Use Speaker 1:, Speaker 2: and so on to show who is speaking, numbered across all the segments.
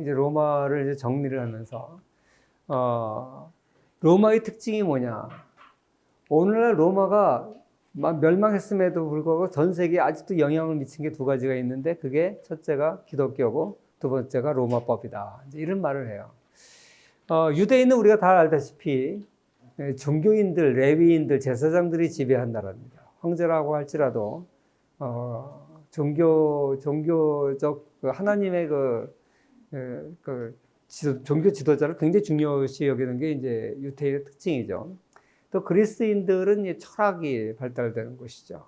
Speaker 1: 이제 로마를 이제 정리를 하면서 어, 로마의 특징이 뭐냐? 오늘날 로마가 막 멸망했음에도 불구하고 전 세계에 아직도 영향을 미친 게 두 가지가 있는데 그게 첫째가 기독교고 두 번째가 로마법이다. 이런 말을 해요. 어, 유대인은 우리가 다 알다시피 예, 종교인들, 레위인들, 제사장들이 지배한 나라입니다. 황제라고 할지라도 어, 종교 종교적 그 하나님의 그, 예, 그 지도, 종교 지도자를 굉장히 중요시 여기는 게 이제 유대인의 특징이죠. 또 그리스인들은 이 철학이 발달되는 곳이죠.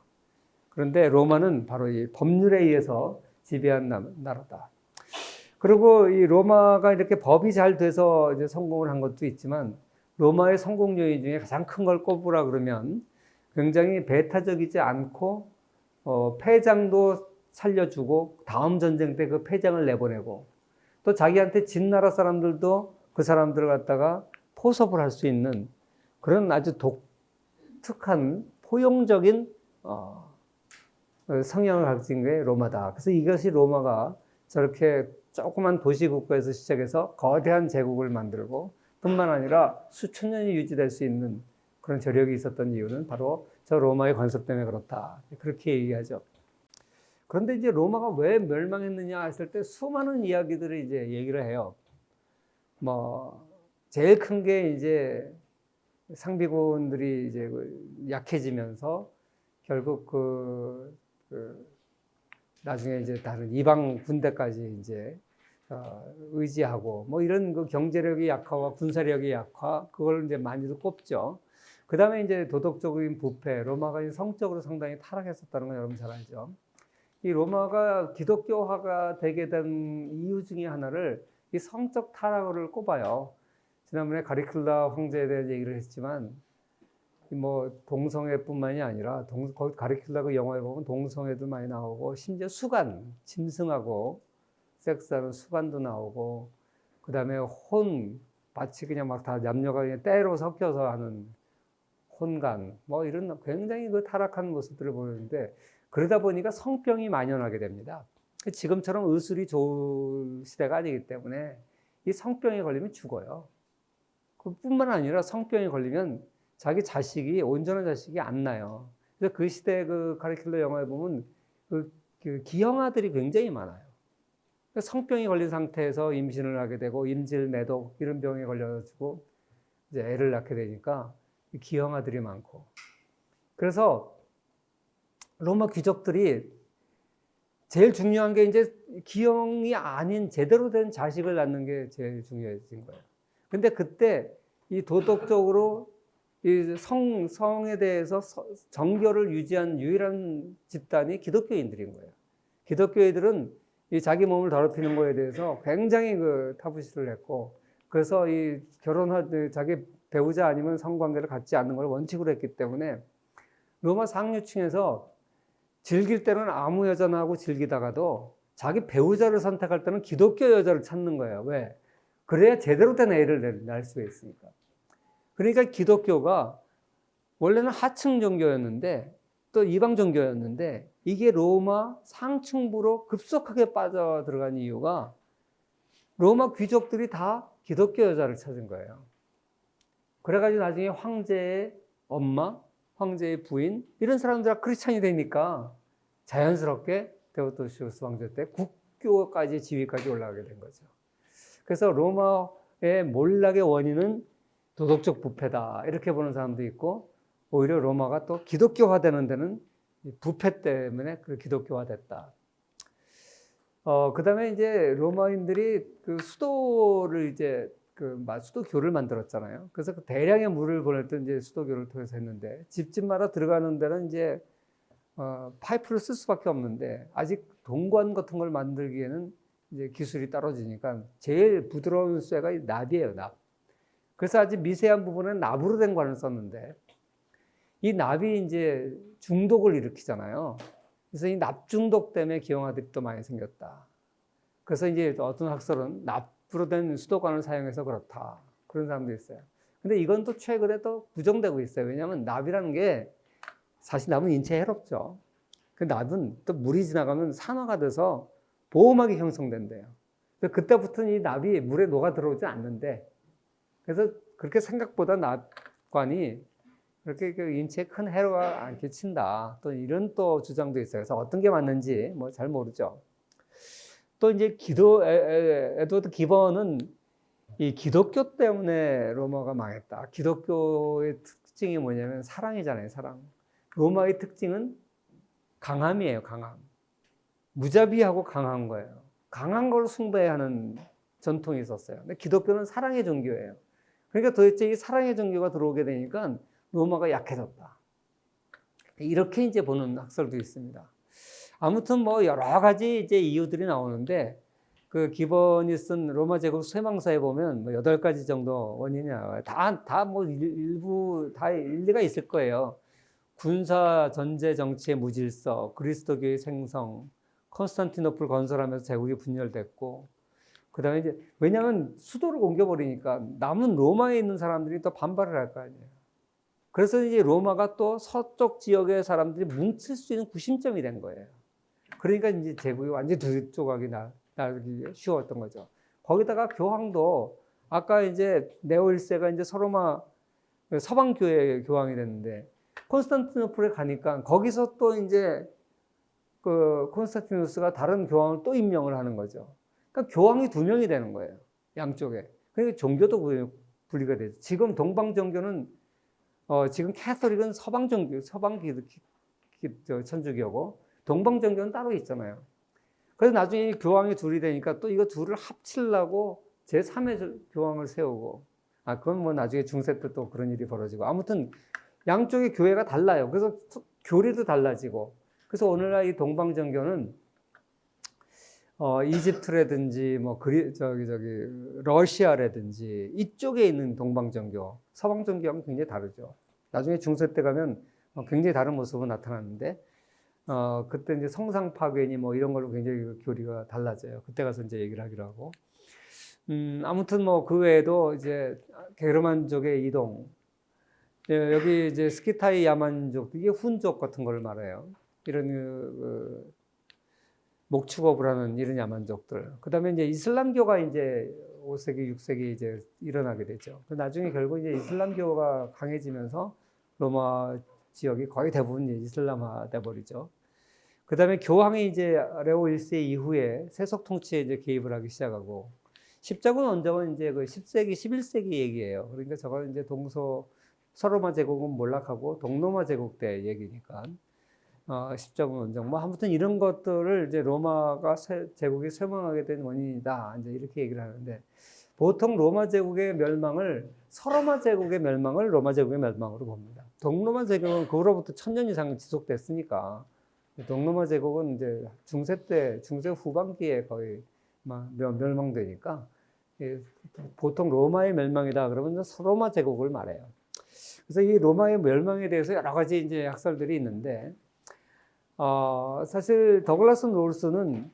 Speaker 1: 그런데 로마는 바로 이 법률에 의해서 지배한 나- 나라다. 그리고 이 로마가 이렇게 법이 잘 돼서 이제 성공을 한 것도 있지만 로마의 성공 요인 중에 가장 큰 걸 꼽으라 그러면 굉장히 배타적이지 않고 어, 패장도 살려주고 다음 전쟁 때 그 패장을 내보내고 또 자기한테 진 나라 사람들도 그 사람들을 갖다가 포섭을 할 수 있는 그런 아주 독특한 포용적인 어, 성향을 가진 게 로마다. 그래서 이것이 로마가 저렇게 조그만 도시 국가에서 시작해서 거대한 제국을 만들고 뿐만 아니라 수천 년이 유지될 수 있는 그런 저력이 있었던 이유는 바로 저 로마의 건설 때문에 그렇다. 그렇게 얘기하죠. 그런데 이제 로마가 왜 멸망했느냐 했을 때 수많은 이야기들을 이제 얘기를 해요. 뭐 제일 큰 게 이제 상비군들이 이제 그 약해지면서 결국 그, 그 나중에 이제 다른 이방 군대까지 이제 어, 의지하고 뭐 이런 그 경제력의 약화와 군사력의 약화 그걸 이제 많이들 꼽죠. 그 다음에 이제 도덕적인 부패, 로마가 성적으로 상당히 타락했었다는 건 여러분 잘 알죠. 이 로마가 기독교화가 되게 된 이유 중에 하나를 이 성적 타락을 꼽아요. 지난번에 가리클라 황제에 대한 얘기를 했지만 뭐 동성애뿐만이 아니라 동, 거기 가리클라 그 영화에 보면 동성애도 많이 나오고 심지어 수간 짐승하고 섹스하는 수간도 나오고 그 다음에 혼 마치 그냥 막 다 남녀가 그냥 때로 섞여서 하는 혼간 뭐 이런 굉장히 그 타락한 모습들을 보는데 그러다 보니까 성병이 만연하게 됩니다. 지금처럼 의술이 좋은 시대가 아니기 때문에 이 성병에 걸리면 죽어요. 그뿐만 아니라 성병에 걸리면 자기 자식이 온전한 자식이 안 나요. 그래서 그 시대 그 카리큘러 영화에 보면 그, 그 기형아들이 굉장히 많아요. 그래서 성병이 걸린 상태에서 임신을 하게 되고 임질 매독 이런 병에 걸려가지고 이제 애를 낳게 되니까 기형아들이 많고 그래서 로마 귀족들이 제일 중요한 게 이제 기형이 아닌 제대로 된 자식을 낳는 게 제일 중요해진 거예요. 근데 그때 이 도덕적으로 이 성, 성에 대해서 서- 정교를 유지한 유일한 집단이 기독교인들인 거예요. 기독교인들은 이 자기 몸을 더럽히는 거에 대해서 굉장히 그 타부시를 했고, 그래서 이 결혼할 자기 배우자 아니면 성관계를 갖지 않는 걸 원칙으로 했기 때문에 로마 상류층에서 즐길 때는 아무 여자나 하고 즐기다가도 자기 배우자를 선택할 때는 기독교 여자를 찾는 거예요. 왜? 그래야 제대로 된 애를 낳을 수가 있으니까. 그러니까 기독교가 원래는 하층 종교였는데 또 이방 종교였는데 이게 로마 상층부로 급속하게 빠져 들어간 이유가 로마 귀족들이 다 기독교 여자를 찾은 거예요. 그래가지고 나중에 황제의 엄마, 황제의 부인 이런 사람들 다 크리스찬이 되니까 자연스럽게 데오도시우스 왕조 때 국교까지 지위까지 올라가게 된 거죠. 그래서 로마의 몰락의 원인은 도덕적 부패다 이렇게 보는 사람도 있고 오히려 로마가 또 기독교화되는 데는 이 부패 때문에 그 기독교화됐다. 어 그 다음에 이제 로마인들이 그 수도를 이제 그 마- 수도교를 만들었잖아요. 그래서 그 대량의 물을 보낼 때 이제 수도교를 통해서 했는데 집집마다 들어가는 데는 이제 어, 파이프를 쓸 수밖에 없는데 아직 동관 같은 걸 만들기에는 이제 기술이 떨어지니까 제일 부드러운 쇠가 이 납이에요, 납. 그래서 아주 미세한 부분은 납으로 된 관을 썼는데 이 납이 이제 중독을 일으키잖아요. 그래서 이 납 중독 때문에 기형아들이 또 많이 생겼다. 그래서 이제 어떤 학설은 납 으로 된 수도관을 사용해서 그렇다. 그런 사람도 있어요. 근데 이건 또 최근에 또 부정되고 있어요. 왜냐하면 납이라는 게 사실 납은 인체에 해롭죠. 그 납은 또 물이 지나가면 산화가 돼서 보호막이 형성된대요. 그때부터는 이 납이 물에 녹아 들어오지 않는데 그래서 그렇게 생각보다 납관이 그렇게 그 인체에 큰 해로가 안 끼친다. 또 이런 또 주장도 있어요. 그래서 어떤 게 맞는지 뭐 잘 모르죠. 또 이제 기도 에, 에, 에드워드 기번은 이 기독교 때문에 로마가 망했다. 기독교의 특징이 뭐냐면 사랑이잖아요, 사랑. 로마의 특징은 강함이에요, 강함. 무자비하고 강한 거예요. 강한 걸 숭배해야 하는 전통이 있었어요. 근데 기독교는 사랑의 종교예요. 그러니까 도대체 이 사랑의 종교가 들어오게 되니까 로마가 약해졌다. 이렇게 이제 보는 학설도 있습니다. 아무튼 뭐 여러 가지 이제 이유들이 나오는데 그 기본이 쓴 로마 제국 쇠망사에 보면 뭐 여덟 가지 정도 원인이 나와요. 다 다 뭐 일부 다 일리가 있을 거예요. 군사 전제 정치의 무질서, 그리스도교의 생성, 컨스탄티노플 건설하면서 제국이 분열됐고 그다음에 이제 왜냐하면 수도를 옮겨버리니까 남은 로마에 있는 사람들이 또 반발을 할 거 아니에요. 그래서 이제 로마가 또 서쪽 지역의 사람들이 뭉칠 수 있는 구심점이 된 거예요. 그러니까 이제 제국이 완전히 두 조각이 나, 나기 쉬웠던 거죠. 거기다가 교황도 아까 이제 네오 1세가 이제 서로마 서방 교회 교황이 됐는데 콘스탄티노플에 가니까 거기서 또 이제 그 콘스탄티누스가 다른 교황을 또 임명을 하는 거죠. 그러니까 교황이 두 명이 되는 거예요. 양쪽에. 그러니까 종교도 분리가 되죠. 지금 동방 종교는 어, 지금 캐서릭은 서방 종교, 서방 천주교고 동방 종교는 따로 있잖아요. 그래서 나중에 교황이 둘이 되니까 또 이거 둘을 합치려고 제3의 교황을 세우고 아 그건 뭐 나중에 중세 때 또 그런 일이 벌어지고 아무튼 양쪽의 교회가 달라요. 그래서 교리도 달라지고 그래서 오늘날 이 동방 종교는 어, 이집트라든지 뭐 그리 저기 저기 러시아라든지 이쪽에 있는 동방 종교, 서방 종교하고 굉장히 다르죠. 나중에 중세 때 가면 어, 굉장히 다른 모습으로 나타나는데 어, 그때 이제 성상 파괴니 뭐 이런 걸로 굉장히 그 교리가 달라져요. 그때 가서 이제 얘기를 하기로 하고. 음, 아무튼 뭐 그 외에도 이제 게르만족의 이동, 예, 여기 이제 스키타이 야만족, 이게 훈족 같은 걸 말해요. 이런 그, 그 목축업을 하는 이런 야만족들. 그 다음에 이제 이슬람교가 이제 5세기, 6세기 이제 일어나게 되죠. 그 나중에 결국 이제 이슬람교가 강해지면서 로마 지역이 거의 대부분 이제 이슬람화 돼 버리죠. 그 다음에 교황이 이제 레오 1세 이후에 세속 통치에 이제 개입을 하기 시작하고 십자군 원정은 이제 그 10세기, 11세기 얘기예요. 그러니까 저거는 이제 동서 서로마 제국은 몰락하고 동로마 제국 때 얘기니까 어, 십자군 원정 뭐 아무튼 이런 것들을 이제 로마가 세, 제국이 쇠망하게 된 원인이다 이제 이렇게 얘기를 하는데 보통 로마 제국의 멸망을 서로마 제국의 멸망을 로마 제국의 멸망으로 봅니다. 동로마 제국은 그로부터 천년 이상 지속됐으니까 동로마 제국은 이제 중세 때 중세 후반기에 거의 막 멸망되니까 예, 보통 로마의 멸망이다 그러면 로마 제국을 말해요. 그래서 이 로마의 멸망에 대해서 여러 가지 이제 학설들이 있는데 어, 사실 더글라스 롤스는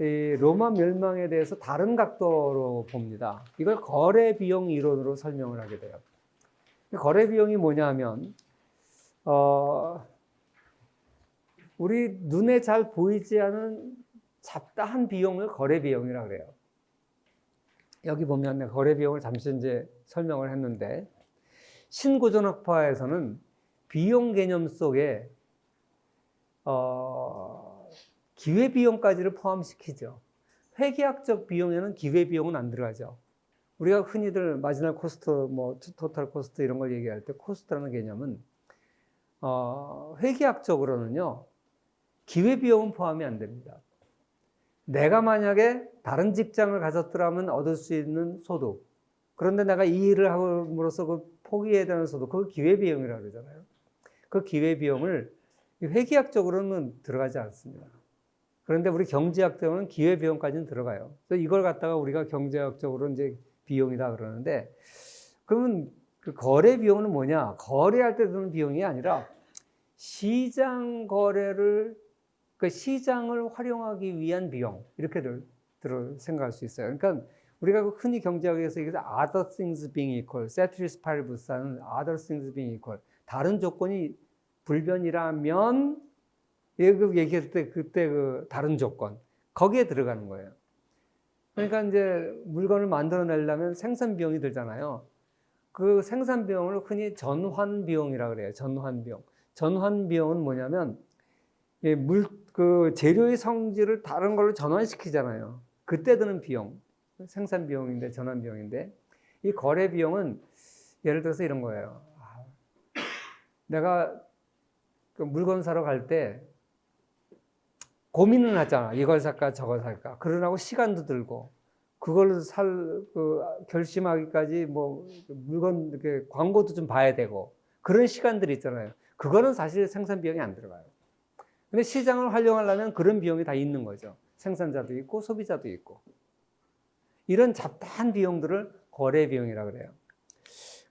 Speaker 1: 이 로마 멸망에 대해서 다른 각도로 봅니다. 이걸 거래 비용 이론으로 설명을 하게 돼요. 거래 비용이 뭐냐 하면 어, 우리 눈에 잘 보이지 않은 잡다한 비용을 거래 비용이라 그래요. 여기 보면 거래 비용을 잠시 이제 설명을 했는데 신고전학파에서는 비용 개념 속에 어, 기회 비용까지를 포함시키죠. 회계학적 비용에는 기회 비용은 안 들어가죠. 우리가 흔히들 마지널 코스트, 뭐 토탈 코스트 이런 걸 얘기할 때 코스트라는 개념은 어, 회계학적으로는요 기회 비용은 포함이 안 됩니다. 내가 만약에 다른 직장을 가졌더라면 얻을 수 있는 소득. 그런데 내가 이 일을 함으로써 그 포기해야 되는 소득, 그걸 기회비용이라고 그러잖아요. 그 기회비용을 회계학적으로는 들어가지 않습니다. 그런데 우리 경제학적으로는 기회비용까지는 들어가요. 그래서 이걸 갖다가 우리가 경제학적으로 이제 비용이다 그러는데, 그러면 그 거래 비용은 뭐냐? 거래할 때 드는 비용이 아니라 시장 거래를 그 시장을 활용하기 위한 비용 이렇게 들어 생각할 수 있어요. 그러니까 우리가 흔히 경제학에서 이게 other things being equal, ceteris paribus는 other things being equal. 다른 조건이 불변이라면 그 얘기할 때 그때 그 다른 조건 거기에 들어가는 거예요. 그러니까, 그 이제 물건을 만들어내려면 생산 비용이 들잖아요. 그 생산 비용을 흔히 전환 비용이라 그래요. 전환 비용. 전환 비용은 뭐냐면 이 물, 그 재료의 성질을 다른 걸로 전환시키잖아요. 그때 드는 비용. 생산 비용인데, 전환 비용인데. 이 거래 비용은 예를 들어서 이런 거예요. 아, 내가 그 물건 사러 갈 때 고민을 하잖아. 이걸 살까, 저걸 살까. 그러라고 시간도 들고, 그걸 살, 그, 결심하기까지 뭐, 물건, 이렇게 광고도 좀 봐야 되고, 그런 시간들이 있잖아요. 그거는 사실 생산 비용이 안 들어가요. 근데 시장을 활용하려면 그런 비용이 다 있는 거죠. 생산자도 있고, 소비자도 있고. 이런 잡다한 비용들을 거래 비용이라고 그래요.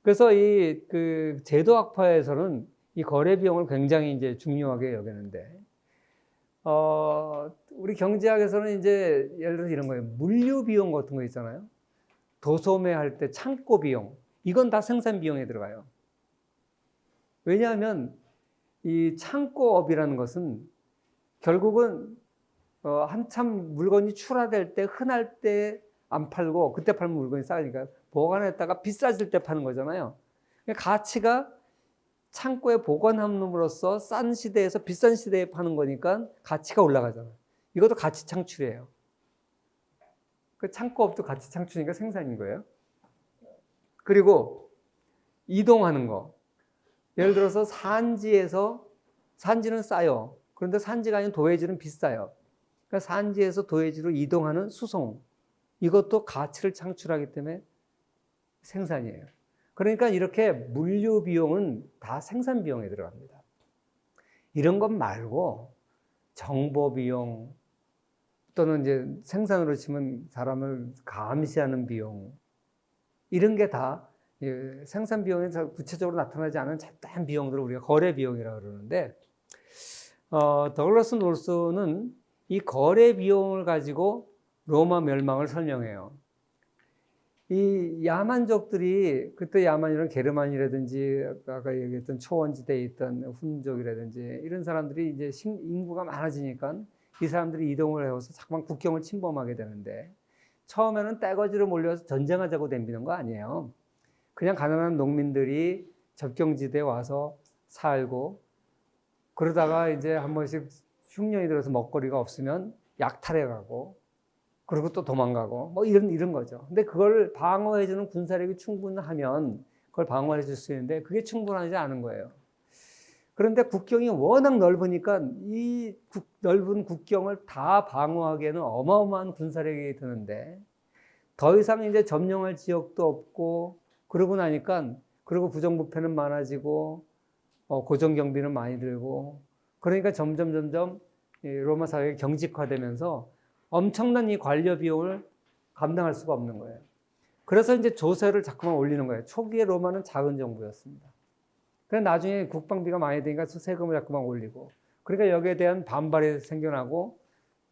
Speaker 1: 그래서 이, 그, 제도학파에서는 이 거래 비용을 굉장히 이제 중요하게 여기는데, 어, 우리 경제학에서는 이제 예를 들어서 이런 거예요. 물류 비용 같은 거 있잖아요. 도소매 할 때 창고 비용. 이건 다 생산 비용에 들어가요. 왜냐하면 이 창고업이라는 것은 결국은 어, 한참 물건이 출하될 때 흔할 때 안 팔고 그때 팔면 물건이 싸니까 보관했다가 비싸질 때 파는 거잖아요. 그러니까 가치가 창고에 보관함으로써 싼 시대에서 비싼 시대에 파는 거니까 가치가 올라가잖아요. 이것도 가치 창출이에요. 그 창고업도 가치 창출이니까 생산인 거예요. 그리고 이동하는 거. 예를 들어서 산지에서 산지는 싸요. 그런데 산지가 아닌 도해지는 비싸요. 그러니까 산지에서 도해지로 이동하는 수송. 이것도 가치를 창출하기 때문에 생산이에요. 그러니까 이렇게 물류 비용은 다 생산 비용에 들어갑니다. 이런 것 말고 정보 비용 또는 이제 생산으로 치면 사람을 감시하는 비용 이런 게 다 생산 비용에 구체적으로 나타나지 않은 잡다한 비용들을 우리가 거래 비용이라고 그러는데 어, 더글라스 놀스는 이 거래 비용을 가지고 로마 멸망을 설명해요. 이 야만족들이 그때 야만이란 게르만이라든지 아까 얘기했던 초원지대에 있던 훈족이라든지 이런 사람들이 이제 인구가 많아지니까 이 사람들이 이동을 해서 자꾸만 국경을 침범하게 되는데 처음에는 떼거지로 몰려서 전쟁하자고 덤비는 거 아니에요. 그냥 가난한 농민들이 접경지대에 와서 살고 그러다가 이제 한 번씩 흉년이 들어서 먹거리가 없으면 약탈해 가고 그리고 또 도망가고 뭐 이런 이런 거죠. 근데 그걸 방어해 주는 군사력이 충분하면 그걸 방어해 줄 수 있는데 그게 충분하지 않은 거예요. 그런데 국경이 워낙 넓으니까 이 국, 넓은 국경을 다 방어하기에는 어마어마한 군사력이 드는데 더 이상 이제 점령할 지역도 없고 그러고 나니까 그리고 부정부패는 많아지고 어, 고정 경비는 많이 들고 그러니까 점점 점점 로마 사회가 경직화되면서 엄청난 이 관료 비용을 감당할 수가 없는 거예요. 그래서 이제 조세를 자꾸만 올리는 거예요. 초기에 로마는 작은 정부였습니다. 그래 나중에 국방비가 많이 되니까 세금을 자꾸만 올리고 그러니까 여기에 대한 반발이 생겨나고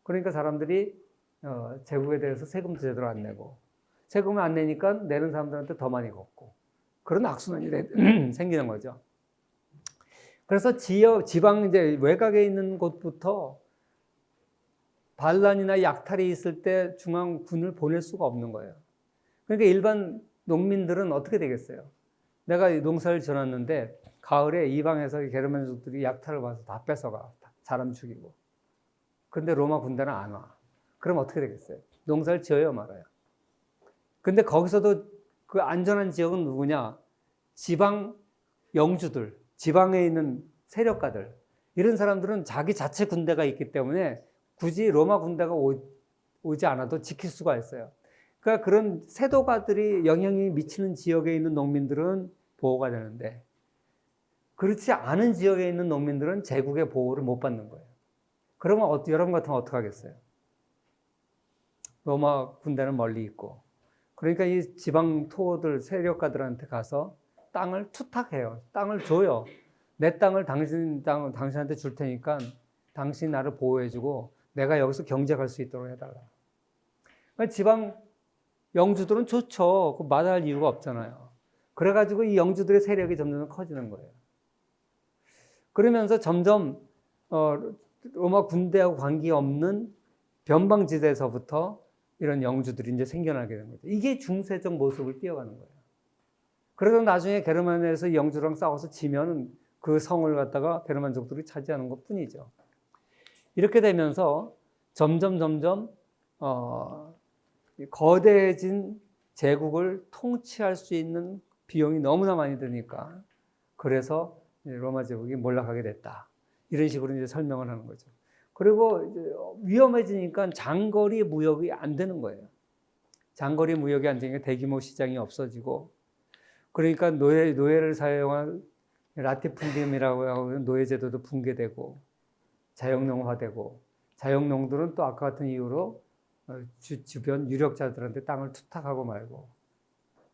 Speaker 1: 그러니까 사람들이 어, 제국에 대해서 세금도 제대로 안 내고 세금을 안 내니까 내는 사람들한테 더 많이 걷고 그런 악순환이 생기는 거죠. 그래서 지역 지방 이제 외곽에 있는 곳부터 반란이나 약탈이 있을 때 중앙군을 보낼 수가 없는 거예요. 그러니까 일반 농민들은 어떻게 되겠어요? 내가 농사를 지었는데 가을에 이방에서 게르만족들이 약탈을 와서 다 뺏어가 사람 죽이고. 근데 로마 군대는 안 와. 그럼 어떻게 되겠어요? 농사를 지어야 말아요. 근데 거기서도 그 안전한 지역은 누구냐? 지방 영주들, 지방에 있는 세력가들. 이런 사람들은 자기 자체 군대가 있기 때문에 굳이 로마 군대가 오, 오지 않아도 지킬 수가 있어요. 그러니까 그런 세도가들이 영향이 미치는 지역에 있는 농민들은 보호가 되는데 그렇지 않은 지역에 있는 농민들은 제국의 보호를 못 받는 거예요. 그러면 어, 여러분 같으면 어떻게 하겠어요? 로마 군대는 멀리 있고 그러니까 이 지방 토호들 세력가들한테 가서 땅을 투탁해요. 땅을 줘요. 내 땅을 당신 땅 당신한테 줄 테니까 당신 나를 보호해주고 내가 여기서 경쟁할 수 있도록 해달라. 그러니까 지방 영주들은 좋죠. 그 마다할 이유가 없잖아요. 그래가지고 이 영주들의 세력이 점점 커지는 거예요. 그러면서 점점 어, 로마 군대하고 관계 없는 변방지대에서부터 이런 영주들이 이제 생겨나게 된 거죠. 이게 중세적 모습을 띄어가는 거예요. 그래서 나중에 게르만에서 영주랑 싸워서 지면 그 성을 갖다가 게르만족들이 차지하는 것 뿐이죠. 이렇게 되면서 점점 점점 어, 이 거대해진 제국을 통치할 수 있는 비용이 너무나 많이 드니까 그래서 로마 제국이 몰락하게 됐다. 이런 식으로 이제 설명을 하는 거죠. 그리고 위험해지니까 장거리 무역이 안 되는 거예요. 장거리 무역이 안 되니까 대규모 시장이 없어지고 그러니까 노예 노예를 사용한 라티푼디움이라고 하는 노예 제도도 붕괴되고 자영농화되고 자영농들은 또 아까 같은 이유로 어, 주, 주변 유력자들한테 땅을 투탁하고 말고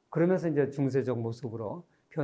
Speaker 1: 그러면서 이제 중세적 모습으로